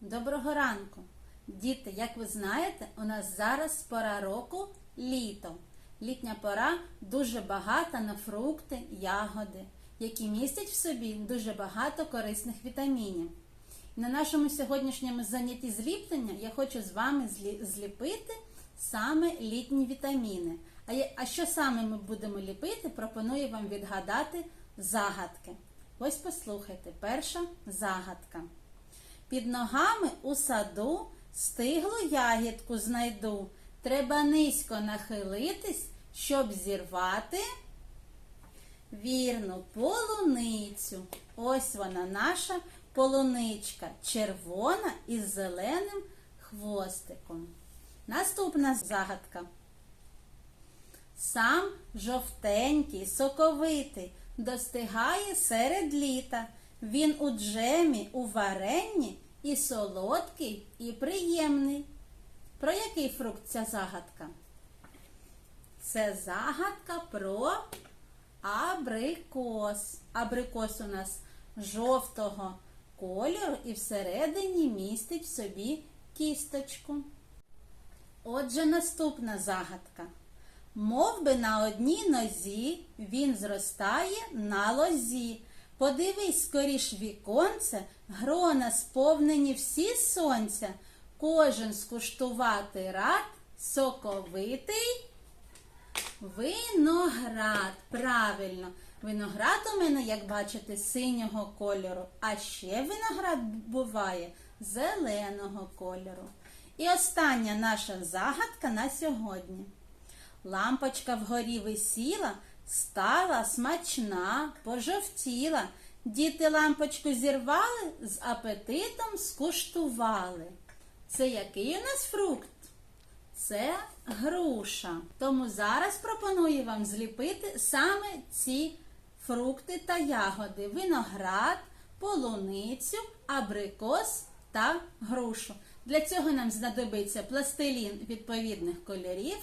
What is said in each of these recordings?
Доброго ранку! Діти, як ви знаєте, у нас зараз пора року літо. Літня пора дуже багата на фрукти, ягоди, які містять в собі дуже багато корисних вітамінів. На нашому сьогоднішньому занятті зліплення я хочу з вами зліпити саме літні вітаміни. А, що саме ми будемо ліпити, пропоную вам відгадати загадки. Ось послухайте, перша загадка. Під ногами у саду стиглу ягідку знайду. Треба низько нахилитись, щоб зірвати вірну полуницю. Ось вона, наша полуничка, червона із зеленим хвостиком. Наступна загадка. Сам жовтенький, соковитий, достигає серед літа. Він у джемі, у варенні і солодкий, і приємний. Про який фрукт ця загадка? Це загадка про абрикос. Абрикос у нас жовтого кольору і всередині містить в собі кісточку. Отже, наступна загадка. Мов би на одній нозі він зростає на лозі. Подивись скоріш віконце, грона сповнені всі сонця. Кожен скуштувати рад, соковитий виноград. Правильно. Виноград у мене, як бачите, синього кольору, а ще виноград буває зеленого кольору. І остання наша загадка на сьогодні. Лампочка вгорі висіла, стала смачна, пожовтіла. Діти лампочку зірвали, з апетитом скуштували. Це який у нас фрукт? Це груша. Тому зараз пропоную вам зліпити саме ці фрукти та ягоди: виноград, полуницю, абрикос та грушу. Для цього нам знадобиться пластилін відповідних кольорів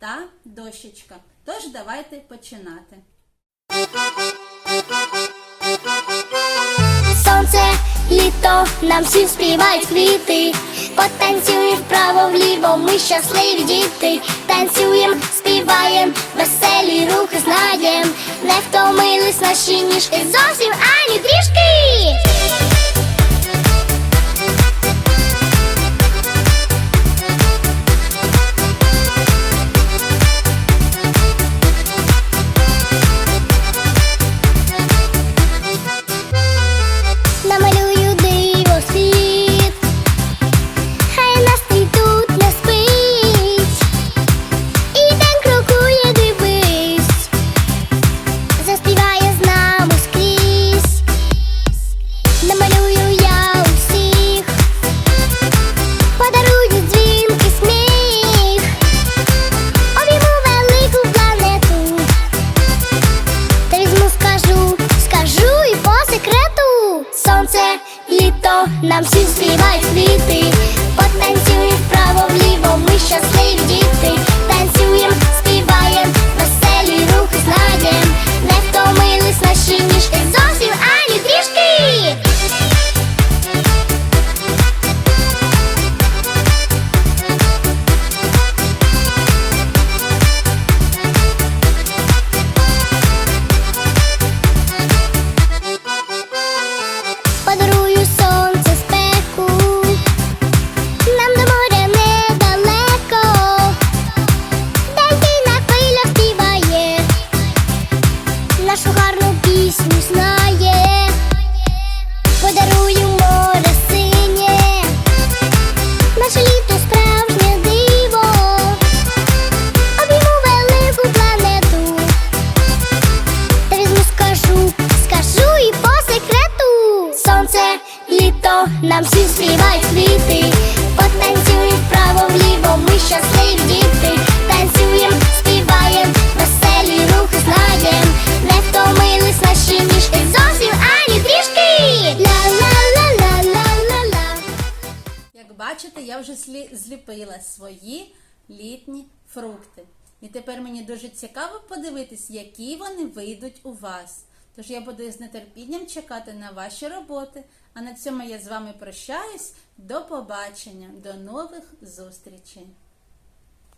та дощечка. Тож давайте починати. Сонце, літо, нам всі співають квіти. Потанцюємо вправо вліво, ми щасливі діти. Танцюєм, співаєм, веселі рухи знаєм. Не втомились наші ніжки зовсім ані трішки. Літо, нам всі співають квіти. Потанцюють вправо вліво, ми щасливі діти нам всі співають квіти. Потанцюємо вправо вліво, ми щасливі діти. Танцюєм, співаєм, веселі рухи знаєм. Не втомились наші ніжки зовсім ані трішки. Ла-ла-ла-ла-ла-ла-ла. Як бачите, я вже слі- зліпила свої літні фрукти. І тепер мені дуже цікаво подивитись, які вони вийдуть у вас. Тож я буду з нетерпінням чекати на ваші роботи. А на цьому я з вами прощаюсь. До побачення, до нових зустрічей!